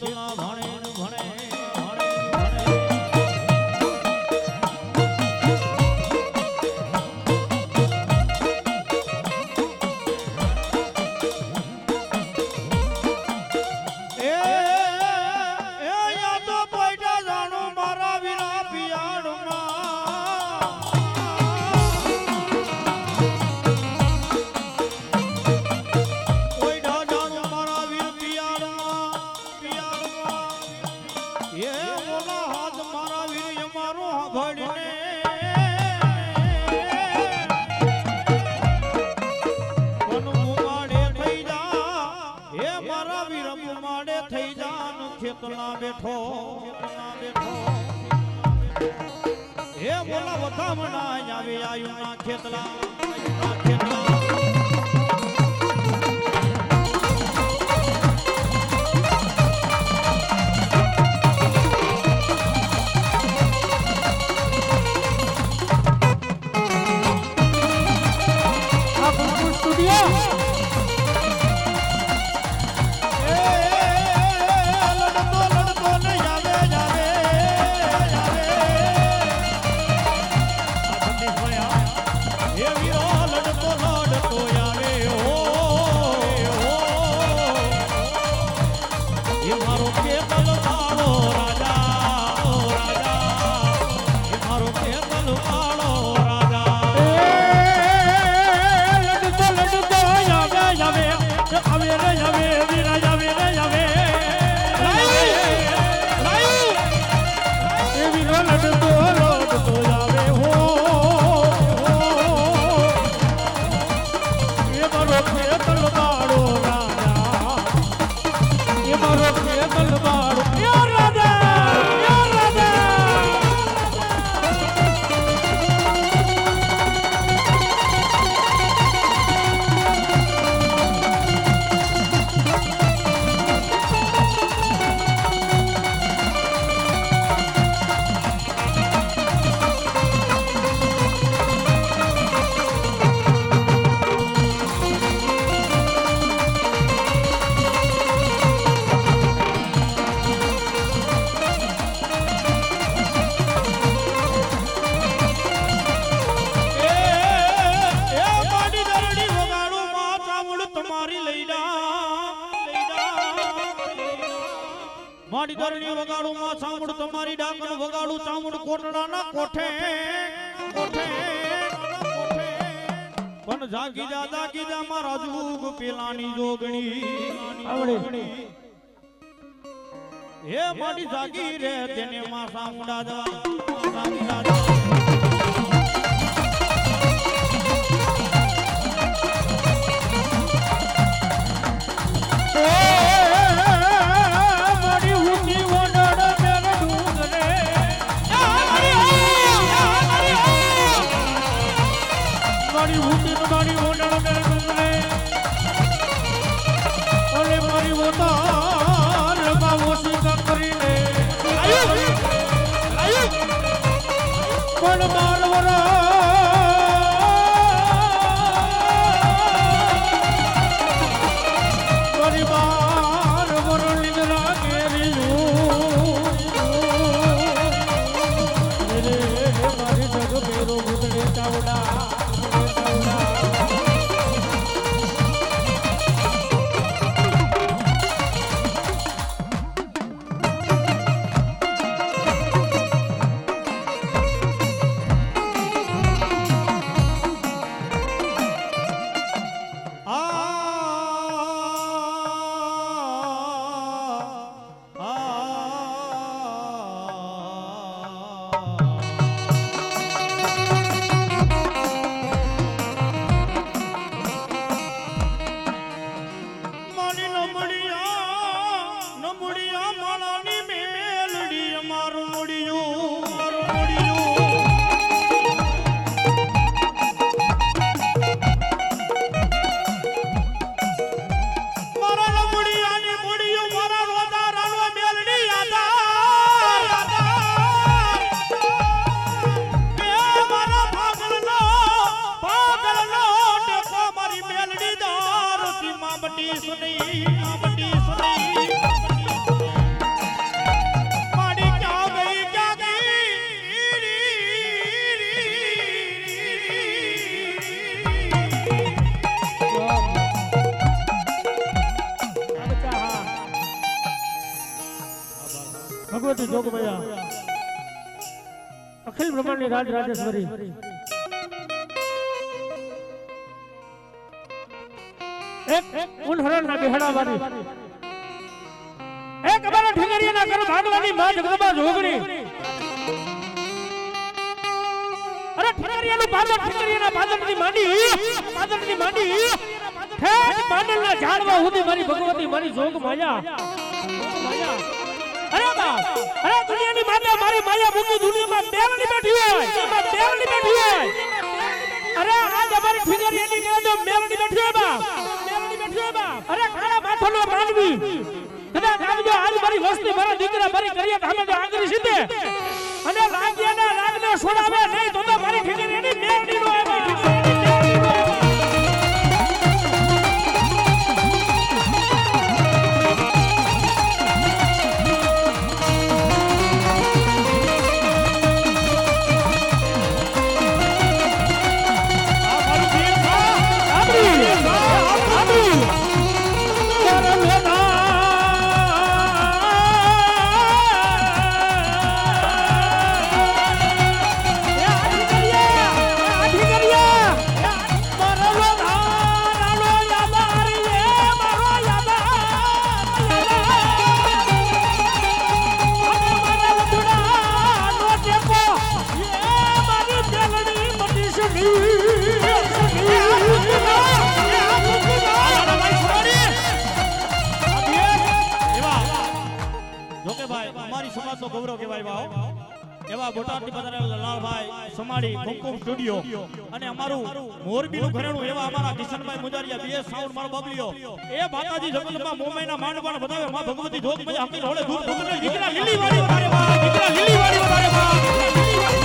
તુલા એ મોલા હાથ મારા વીર અમારો ભણને ખેતલા બેઠો. હે બોલા વધામણા આવે આયુ ના ખેતલા ખેતલા. મારી ઢાળની વગાડું માં સાંભળ તમારી ડાકણ વગાડું સાંભળ કોટડાના કોઠે. કોઠે પણ જાગી દાદા કીધા મારા જુગ પેલાની જોગણી. હે મારી જાગી રે તેને માં સાંભળા દવા. સાંભળા દવા. Bye. ભગવતી જોગમયા અખિલ બ્રહ્માંડની રાજ રાજેશ્વરી. એક ઉનહરણના બિહડાવાળી એક અમારા ઠીકરીયાના ઘર ભાગવાની માં જગદંબા જોગણી. અરે ઠીકરીયાનું પાદર ઠીકરીયાના પાદરથી માંડી. પાદરથી માંડી. બેઠી હોય. હોય. બાપ અરે કાળા માથાનો માનવી. કદાચ આવજો આજ મારી વસ્તી મારા દીકરા મારી કરીએ ધામે તો અને લાગ્યાના લાગને છોડાવે નહીં તો તો મારી એની મેલની નો આવે. ગૌરવ કહેવાય ભાવ એવા બોટાદની પધારેલા લાલભાઈ સમાડી કુમકુમ સ્ટુડિયો. અને અમારું મોરબીનું ઘરેણું એવા અમારા કિશનભાઈ મુજારિયા બે સાઉન્ડ મારો બબલિયો એ માતાજી જગતમાં મોમાઈના માંડવાને બતાવે માં ભગવતી જોગ મજા હકી હોળે ધૂપ ધૂપ દીકરા લીલી વાળી વારે વાહ દીકરા લીલી વાળી વારે વાહ.